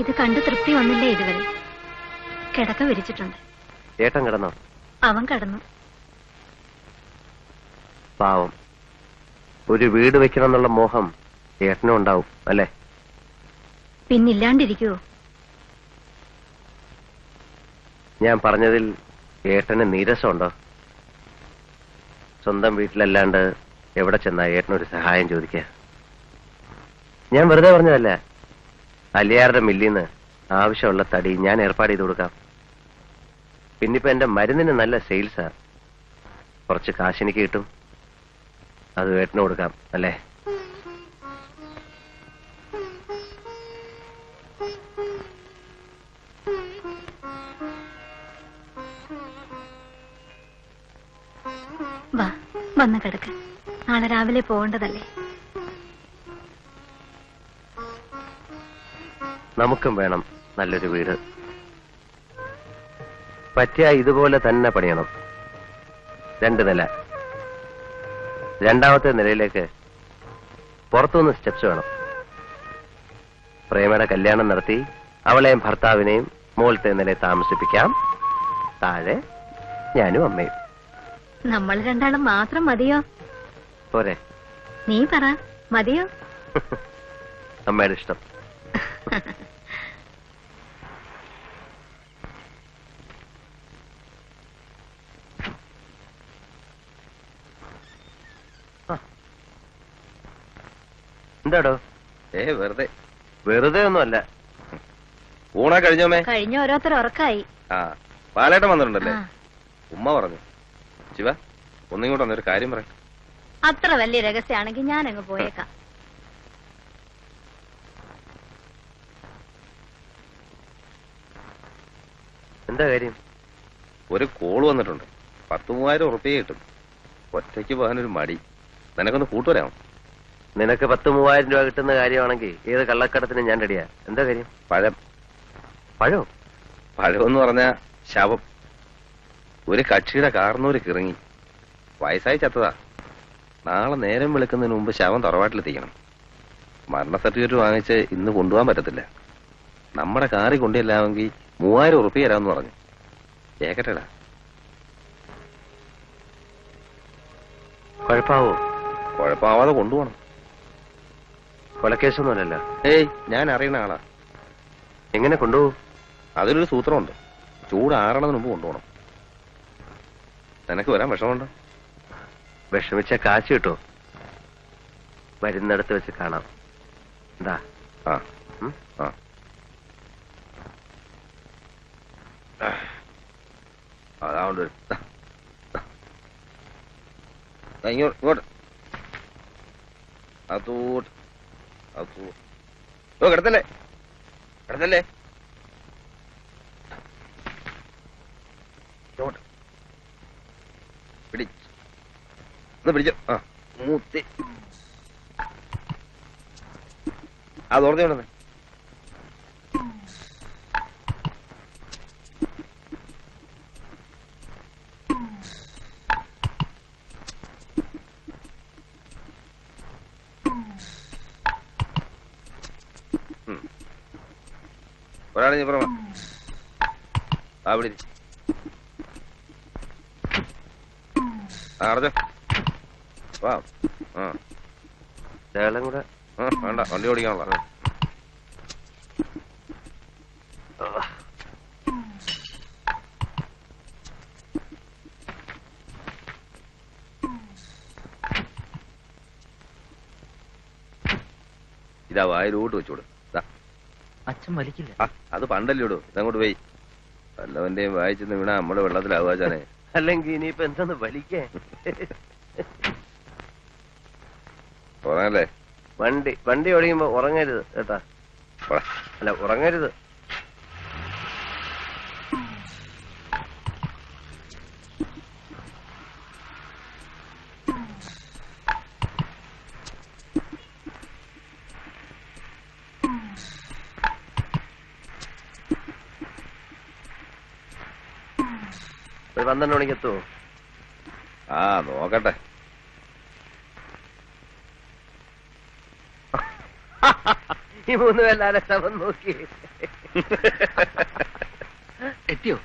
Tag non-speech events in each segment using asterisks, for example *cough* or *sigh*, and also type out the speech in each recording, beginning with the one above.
ഇത് കണ്ട് തൃപ്തി വന്നില്ലേ ഇതുവരെ? കിടക്ക വിരിച്ചിട്ടുണ്ട്. ഏട്ടൻ കിടന്നോ? അവൻ കിടന്നു. പാവം. ഒരു വീട് വെക്കണം എന്നുള്ള മോഹം ഏട്ടനും ഉണ്ടാവും അല്ലേ? പിന്നില്ലാണ്ടിരിക്കുവോ? ഞാൻ പറഞ്ഞതിൽ ഏട്ടന് നീരസമുണ്ടോ? സ്വന്തം വീട്ടിലല്ലാണ്ട് എവിടെ ചെന്നാ ഏട്ടനൊരു സഹായം ചോദിക്കുക? ഞാൻ വെറുതെ പറഞ്ഞതല്ല? അലിയാറുടെ മില്ലിന്ന് ആവശ്യമുള്ള തടി ഞാൻ ഏർപ്പാട് ചെയ്ത് കൊടുക്കാം. പിന്നിപ്പോ എന്റെ മരുന്നിന് നല്ല സെയിൽസാ കുറച്ച് കാശ് എനിക്ക് കിട്ടും. അത് ഏട്ടന് കൊടുക്കാം അല്ലേ? വന്ന് കിടക്ക്. നാളെ രാവിലെ പോകേണ്ടതല്ലേ? നമുക്കും വേണം നല്ലൊരു വീട്. പറ്റിയ ഇതുപോലെ തന്നെ പണിയണം. രണ്ട് നില. രണ്ടാമത്തെ നിലയിലേക്ക് പുറത്തുനിന്ന് സ്റ്റെപ്സ് വേണം. പ്രേമയുടെ കല്യാണം നടത്തി അവളെയും ഭർത്താവിനെയും മുകളിലത്തെ നിലയിൽ താമസിപ്പിക്കാം. താഴെ ഞാനും അമ്മയും. നമ്മൾ രണ്ടാളും മാത്രം മതിയോ? പോരെ. നീ പറ മതിയോ? *laughs* അമ്മയുടെ ഇഷ്ടം. *laughs* എന്താടോ? ഏ വെറുതെ. വെറുതെ ഒന്നുമല്ല. ഊണാ കഴിഞ്ഞോമേ കഴിഞ്ഞ ഓരോരുത്തർ ഉറക്കായി. ആ പാലേട്ടൻ വന്നിട്ടുണ്ടല്ലേ? ഉമ്മ പറഞ്ഞു. ശിവ ഒന്നിങ്ങോട്ട് വന്നൊരു കാര്യം പറ അത്ര വലിയ രഹസ്യമാണെങ്കിൽ ഞാൻ അങ്ങ് പോയേക്കാം. എന്താ കാര്യം? ഒരു കോൾ വന്നിട്ടുണ്ട്. പത്ത് മൂവായിരം ഉറുപ്പിക കിട്ടും. ഒറ്റയ്ക്ക് പോകാനൊരു മടി. നിനക്കൊന്ന് കൂട്ടുവരാമോ? നിനക്ക് പത്ത് മൂവായിരം രൂപ കിട്ടുന്ന കാര്യമാണെങ്കിൽ ഏത് കള്ളക്കടത്തിനും ഞാൻ റെഡിയാ. എന്താ കാര്യം? പഴം. പഴോ? പഴം എന്ന് പറഞ്ഞ ശവം. ഒരു കക്ഷിയുടെ കാർന്നൂര് കിറങ്ങി. വയസ്സായി ചത്തതാ. നാളെ നേരം വിളിക്കുന്നതിന് മുമ്പ് ശവം തറവാട്ടിലെത്തിക്കണം. മരണ സർട്ടിഫിക്കറ്റ് വാങ്ങിച്ച് ഇന്ന് കൊണ്ടുപോകാൻ പറ്റത്തില്ല. നമ്മുടെ കാറി കൊണ്ടില്ലാമെങ്കിൽ മൂവായിരം ഉറുപ്പിക തരാമെന്ന് പറഞ്ഞു. കേക്കട്ടെടാ. കുഴപ്പാവോ? കുഴപ്പമാവാതെ കൊണ്ടുപോകണം. കൊലക്കേസൊന്നുമല്ലല്ലോ. ഏയ് ഞാൻ അറിയുന്ന ആളാ. എങ്ങനെ കൊണ്ടുപോകും? അതിലൊരു സൂത്രമുണ്ട്. ചൂട് ആറണതിന് മുമ്പ് കൊണ്ടുപോകണം. നിനക്ക് വരാൻ വിഷമുണ്ടോ വിഷമിച്ച കാശ് കിട്ടോ? വരുന്നിടത്ത് വെച്ച് കാണാം. എന്താ ആ? ആ. അതാണ്ട് ഇങ്ങോട്ട് ഇങ്ങോട്ട്. അതോട്ട്. അതോ ഓ കിടത്തല്ലേ കിടത്തല്ലേ പിടിച്ചു. ആ. മൂത്തി. അത് ഓർമ്മ ഒരാളെ നീ പുറമ ആ വിളി ആ അടച്ചോ. വാ. ആ. ശകലം കൂടെ. ആ, വേണ്ട വണ്ടി ഓടിക്കാനുള്ള ഇതാ വായിലോട്ട് വെച്ചോട്. അച്ഛൻ വലിക്കില്ല. അത് പണ്ടല്ലേ ഇടൂ ഇതങ്ങോട്ട് പോയി. വല്ലവന്റെയും വായിച്ചെന്ന് വീണാ നമ്മുടെ വെള്ളത്തിലാവാച്ചാനെ അല്ലെങ്കിൽ ഇനിയിപ്പോ എന്താന്ന് വലിക്കേ ഉറങ്ങല്ലേ? വണ്ടി വണ്ടി ഒഴിയുമ്പോ ഉറങ്ങരുത് കേട്ടാ. പോടാ. അല്ല ഉറങ്ങരുത്. ഒരു പന്ത്രണ്ട് മണിക്ക് എത്തുമോ ആ നോക്കട്ടെ. ഈ മൂന്ന് പേരുടെ ശവം നോക്കി? എത്തിയോ?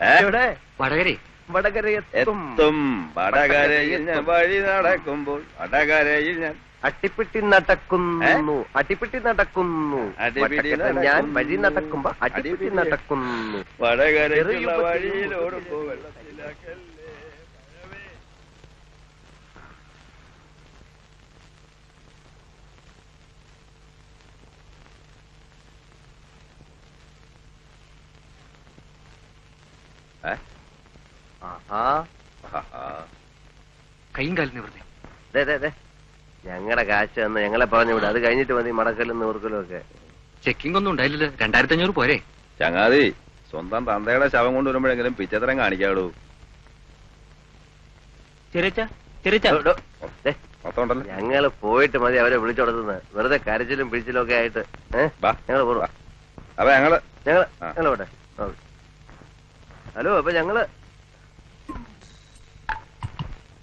ഏ? ഇവിടെ വടകരെ വടകര എത്തും. എത്തും. വടകരയിൽ ഞാൻ വഴി നടക്കുമ്പോൾ വടകരയിൽ ഞാൻ അട്ടിപ്പിട്ടി നടക്കുന്നു അട്ടിപ്പിട്ടി നടക്കുന്നു അടിപിടി ഞാൻ. വഴി നടക്കുമ്പോ അടിപിടി. നടക്കുന്നു. കൈയും കാലിന് നിവർത്തി അതെ അതെ ദേ. ഞങ്ങളുടെ കാശ് തന്ന് ഞങ്ങളെ പറഞ്ഞു വിടും. അത് കഴിഞ്ഞിട്ട് മതി മടക്കലും നൂർക്കലും ഒക്കെ. ചെക്കിംഗ് ഒന്നും ഉണ്ടായില്ലല്ലോ. രണ്ടായിരത്തി അഞ്ഞൂറ് പോരെ. ചങ്ങാതി സ്വന്തം തന്തയുടെ ശവം കൊണ്ടുവരുമ്പോഴെങ്കിലും പിച്ചത്തരം കാണിക്കാടൂ. മൊത്തമുണ്ടല്ലോ ഞങ്ങൾ പോയിട്ട് മതി അവരെ വിളിച്ചോടത്തുന്നത് വെറുതെ കരച്ചിലും പിടിച്ചിലും ഒക്കെ ആയിട്ട്. ബാ ഞങ്ങൾ പോറുക അപ്പൊ ഞങ്ങൾ. ഞങ്ങൾ പോട്ടെ. ഹലോ അപ്പൊ ഞങ്ങൾ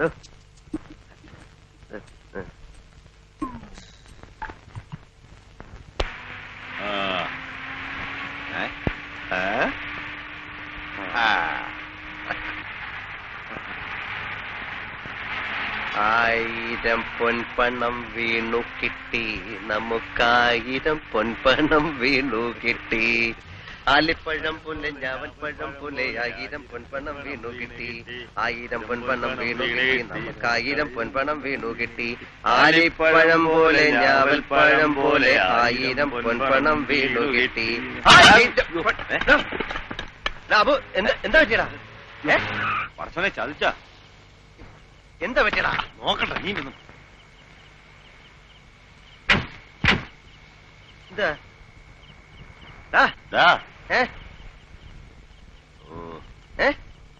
ഏ. ഏ, ഏ. ആ. ഏ? ഏ? ആ. ആയിരം പൊൻപണം വീണു കിട്ടി. നമുക്കായിരം പൊൻപണം വീണു കിട്ടി. ആലിപ്പഴം പുല്ലെ ഞാവൻപഴം പുല്ലെ ആയിരം പൊൻപണം വീണു കിട്ടി. ആയിരം പൊൻപണം വീണു കിട്ടി. നമുക്കായിരം പൊൻപണം വീണു കിട്ടി. ആലിപ്പഴം പോലെ ഞാവൽപ്പഴം പോലെ ആയിരം പൊൻപണം വീണു കിട്ടി. എന്താ പറ്റിയടാ ഏ? ചതിച്ച. എന്താ പറ്റിയടാ? നോക്കട്ടെ നീ നിന്നു എന്താ ഡാ, ദാ. ഏ ഓ, ഏ എടാ,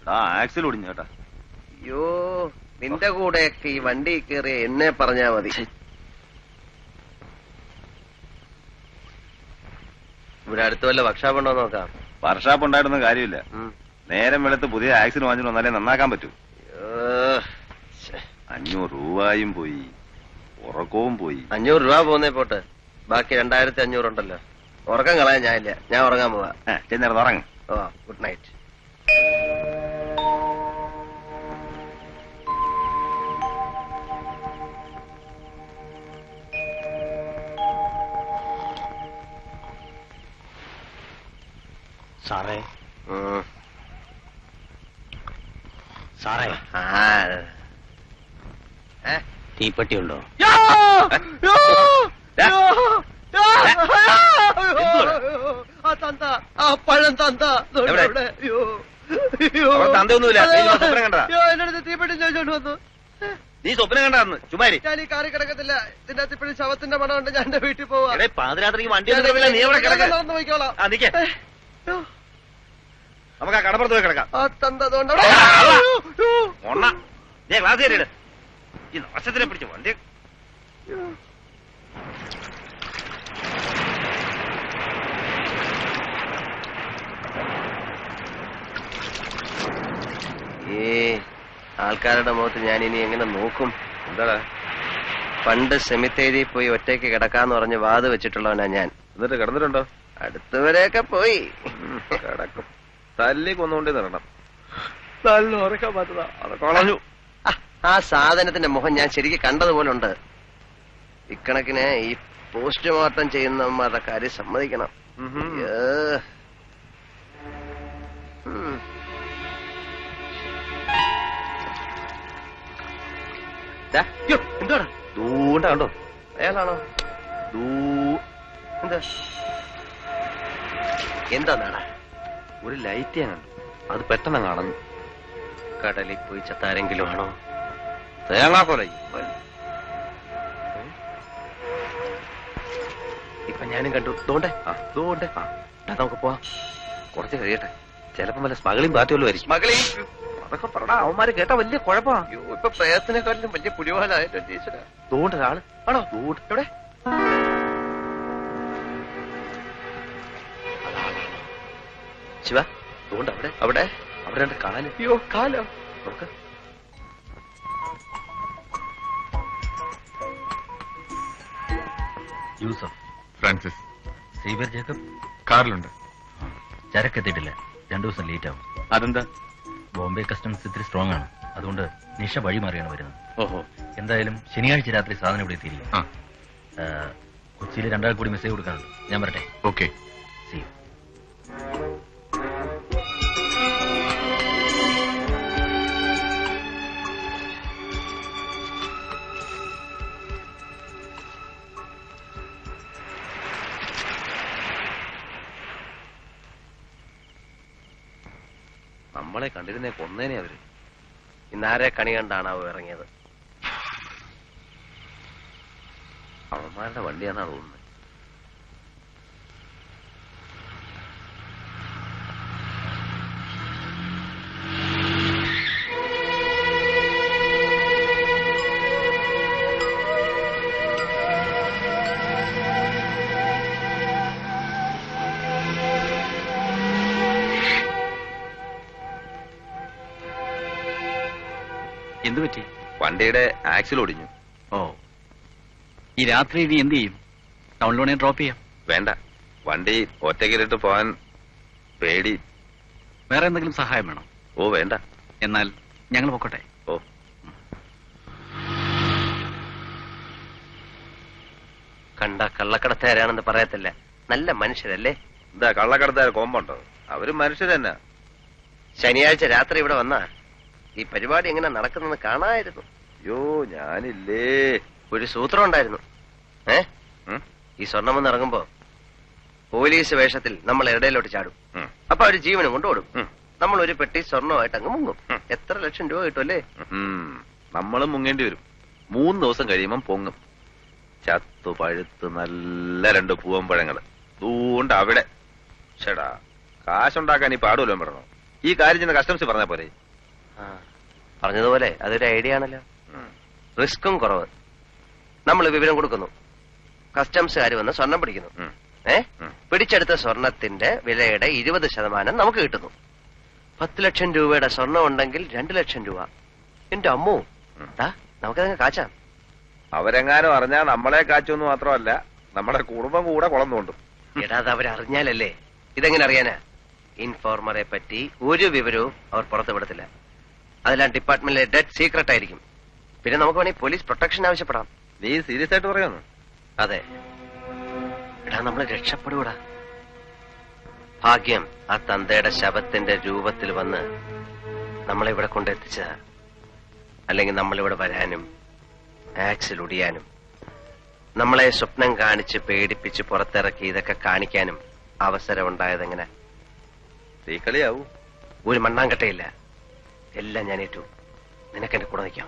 ആക്സിൽ ഒടിഞ്ഞു കേട്ടാ. അയ്യോ നിന്റെ കൂടെയൊക്കെ ഈ വണ്ടി കയറി എന്നെ പറഞ്ഞാ മതി. ഇവിടെ അടുത്ത് വല്ല വർക്ക്ഷോപ്പ് ഉണ്ടോ നോക്കാം. വർഷാപ്പ് ഉണ്ടായിരുന്ന കാര്യമില്ല. നേരം വെളുത്ത് പുതിയ ആക്സിൽ വാങ്ങിച്ചു വന്നാലേ നന്നാക്കാൻ പറ്റൂ. അഞ്ഞൂറ് രൂപയും പോയി. ഉറക്കവും പോയി. അഞ്ഞൂറ് രൂപ പോന്നേ പോട്ട്. ബാക്കി രണ്ടായിരത്തി അഞ്ഞൂറ് ഉണ്ടല്ലോ. ഉറക്കം കളയാൻ ഞാനില്ല. ഞാൻ ഉറങ്ങാൻ പോവാ. ചെന്നേരം ഉറങ്ങ. ഓ ഗുഡ് നൈറ്റ് സാറേ. സാറേ. ആ. ആ തന്ത. ആ പഴം തന്ത. അയ്യോ. തന്തയൊന്നുമില്ല. സ്വപ്നം എന്റെ അടുത്ത് തീപ്പെട്ടി ചോദിച്ചോണ്ട് വന്നു. നീ സ്വപ്നം കണ്ടാന്ന് ചുമാരി ഞാൻ ഈ കാറി കിടക്കത്തില്ല. ഇതിന്റെ അകത്ത് ഇപ്പോഴും ശവത്തിന്റെ മണം ഉണ്ട് ഞാൻ എന്റെ വീട്ടിൽ പോവാ. പാതിരാത്രിക്ക് വണ്ടി നീ അവിടെ കിടക്ക? നടന്ന് പോയിക്കോളാം. ആ നിക്കേ. അയ്യോ. നമുക്ക് ആ കടപ്പുറത്ത് പോയി കിടക്കാം. ആ തന്ത അതുകൊണ്ട് ആ, ആ. അയ്യോ. ഒണ്ണ നീ ക്ലാസ് കയറിയിട് ഈ നാശത്തിനെ പിടിച്ച് വണ്ടി ഈ ആൾക്കാരുടെ മുഖത്ത് ഞാൻ ഇനി എങ്ങനെ നോക്കും? എന്താടാ? പണ്ട് സെമിത്തേരി പോയി ഒറ്റയ്ക്ക് കിടക്കാന്ന് പറഞ്ഞ് വാത് വെച്ചിട്ടുള്ളവനാ ഞാൻ. എന്നിട്ട് കിടന്നിട്ടുണ്ടോ? അടുത്തവരെയൊക്കെ പോയി. കിടക്കും. തല്ലി കൊന്നുകൊണ്ടേ നടണം. നല്ല ഉറക്കാൻ പറ്റതാ അത് കളഞ്ഞു ആ, സാധനത്തിന്റെ മുഖം ഞാൻ ശരിക്കും കണ്ടതുപോലെ ഉണ്ട് ഇക്കണക്കിന് ഈ പോസ്റ്റ്മോർട്ടം ചെയ്യുന്നവന്മാരുടെ കാര്യം സമ്മതിക്കണം. ഉഹും. എന്തുവാടാ? ദൂണ്ട കണ്ടോ? അയാളാണോ? ദൂ എന്താ? നാടാ? ഒരു ലൈറ്റ് ഞാൻ അത് പെട്ടെന്ന് കാണുന്നു. കടലിൽ പോയി ചത്താരെങ്കിലും ആണോ? തേങ്ങാക്കൊലൈ ഇപ്പൊ ഞാനും കണ്ടു. ദോണ്ടേ? ആ ദോണ്ടേ. ആ നമുക്ക് പോവാം. കുറച്ച് കഴിയട്ടെ. ചിലപ്പോ വല്ല സ്മഗളിംഗ് പാർട്ടി വല്ലതും ആയിരിക്കും. അതൊക്കെ പറടാ അവന്മാര് കേട്ടാ വലിയ കുഴപ്പമാ അയ്യോ ഇപ്പൊ പ്രയത്നക്കാട്ടിലും വലിയ പുലിവാലായിട്ട് ടീച്ചറാ ദൂണ്ട ഒരാൾ ആണോ? ദൂണ്ട എവിടെ? ശിവ ദൂണ്ട അവിടെ? അവിടെ? അവിടെ രണ്ട് കാൽ. അയ്യോ കാലോ? നോക്ക്. യൂസഫ് ഫ്രാൻസിസ്. സീബർ ജേക്കബ്. കാറിലുണ്ട്. ചരക്കെത്തിയിട്ടില്ല. രണ്ടു ദിവസം ലേറ്റ് ആവും. അതെന്താ? ബോംബെ കസ്റ്റംസ് ഇത്തിരി സ്ട്രോങ് ആണ്. അതുകൊണ്ട് നിഷ വഴി മാറിയാണ് വരുന്നത്. ഓഹോ. എന്തായാലും ശനിയാഴ്ച രാത്രി സാധനം ഇവിടെ എത്തിയിരിക്കും കൊച്ചിയിൽ രണ്ടാൾ കൂടി മെസ്സേജ് കൊടുക്കാനുണ്ട്. ഞാൻ വരട്ടെ. ഓക്കെ സി നമ്മളെ കണ്ടിരുന്നേ കൊന്നേനെ അവർ. ഇന്നാരെ കണി കണ്ടാണ് അവ ഇറങ്ങിയത്? അവന്മാരുടെ വണ്ടിയാണ് തോന്നുന്നത് എന്തു പറ്റി? വണ്ടിയുടെ ആക്സിൽ ഒടിഞ്ഞു. ഓ. ഈ രാത്രി ഇനി എന്ത് ചെയ്യും? ടൗണിലോണെ ഡ്രോപ്പ് ചെയ്യാം. വേണ്ട. വണ്ടി ഒറ്റയ്ക്കിലിട്ട് പോകാൻ പേടി. വേറെ എന്തെങ്കിലും സഹായം വേണം? ഓ വേണ്ട. എന്നാൽ ഞങ്ങൾ പൊക്കോട്ടെ. ഓ. കണ്ട കള്ളക്കടത്തുകാരാണെന്ന് പറയത്തില്ല. നല്ല മനുഷ്യരല്ലേ? എന്താ കള്ളക്കടത്തുകാർ കോമ്പുണ്ടോ? അവരും മനുഷ്യർ തന്നെ ശനിയാഴ്ച രാത്രി ഇവിടെ വന്നാ ഈ പരിപാടി എങ്ങനെ നടക്കുന്നെന്ന് കാണായിരുന്നു. അയ്യോ ഞാനില്ലേ. ഒരു സൂത്രം ഉണ്ടായിരുന്നു. ഏ? ഈ സ്വർണം വന്ന് ഇറങ്ങുമ്പോ പോലീസ് വേഷത്തിൽ നമ്മൾ ഇടയിലോട്ട് ചാടും. അപ്പൊ അവർ ജീവനും കൊണ്ടുപോടും. നമ്മൾ ഒരു പെട്ടി സ്വർണമായിട്ട് അങ്ങ് മുങ്ങും. എത്ര ലക്ഷം രൂപ കിട്ടുമല്ലേ? അല്ലേ നമ്മളും മുങ്ങേണ്ടി വരും. മൂന്ന് ദിവസം കഴിയുമ്പം പൊങ്ങും. ചത്തു പഴുത്ത് നല്ല രണ്ട് പൂവമ്പഴങ്ങൾ ദൂണ്ട് അവിടെ. ചേടാ കാശുണ്ടാക്കാൻ ഈ പാടുമല്ലോ പറഞ്ഞോ. ഈ കാര്യം ചെന്ന് കസ്റ്റംസ് പറഞ്ഞ പോലെ പറഞ്ഞതുപോലെ അതൊരു ഐഡിയ ആണല്ലോ. റിസ്ക്കും കുറവ്. നമ്മൾ വിവരം കൊടുക്കുന്നു. കസ്റ്റംസുകാർ വന്ന് സ്വർണം പിടിക്കുന്നു. ഏ? പിടിച്ചെടുത്ത സ്വർണത്തിന്റെ വിലയുടെ ഇരുപത് ശതമാനം നമുക്ക് കിട്ടുന്നു. പത്ത് ലക്ഷം രൂപയുടെ സ്വർണം ഉണ്ടെങ്കിൽ രണ്ട് ലക്ഷം രൂപ. എന്റെ അമ്മു നമുക്കതങ്ങ് കാച്ചാം. അവരെങ്ങാനും അറിഞ്ഞാൽ നമ്മളെ കാച്ചൊന്നും മാത്രമല്ല നമ്മുടെ കുടുംബം കൂടെ കൊളന്നുകൊണ്ടു എടാ അത് അവരറിഞ്ഞാലല്ലേ? ഇതെങ്ങനെ അറിയാനാ? ഇൻഫോർമറെ പറ്റി ഒരു വിവരവും അവർ പുറത്തു വിടത്തില്ല അതെല്ലാം ഡിപ്പാർട്ട്മെന്റിലെ ഡെഡ് സീക്രട്ട് ആയിരിക്കും. പിന്നെ നമുക്ക് വേണമെങ്കിൽ പോലീസ് പ്രൊട്ടക്ഷൻ ആവശ്യപ്പെടാം. നീ സീരിയസ് ആയിട്ട് പറയുന്നു? അതെ. എടാ നമ്മൾ രക്ഷപ്പെടൂടാ ഭാഗ്യം ആ തന്തയുടെ ശവത്തിന്റെ രൂപത്തിൽ വന്ന് നമ്മളെ ഇവിടെ കൊണ്ടെത്തിച്ച അല്ലെങ്കിൽ നമ്മളിവിടെ വരാനും ആക്സിൽ ഒടിയാനും നമ്മളെ സ്വപ്നം കാണിച്ച് പേടിപ്പിച്ച് പുറത്തിറക്കി ഇതൊക്കെ കാണിക്കാനും അവസരമുണ്ടായതെങ്ങനെ? തീക്കളിയാവൂ ഒരു മണ്ണാങ്കട്ടയില്ല. എല്ലാം ഞാൻ ഏറ്റു. നിനക്കെന്റെ കൂടെ നിൽക്കാം.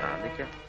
ഞാൻ നിൽക്കാം.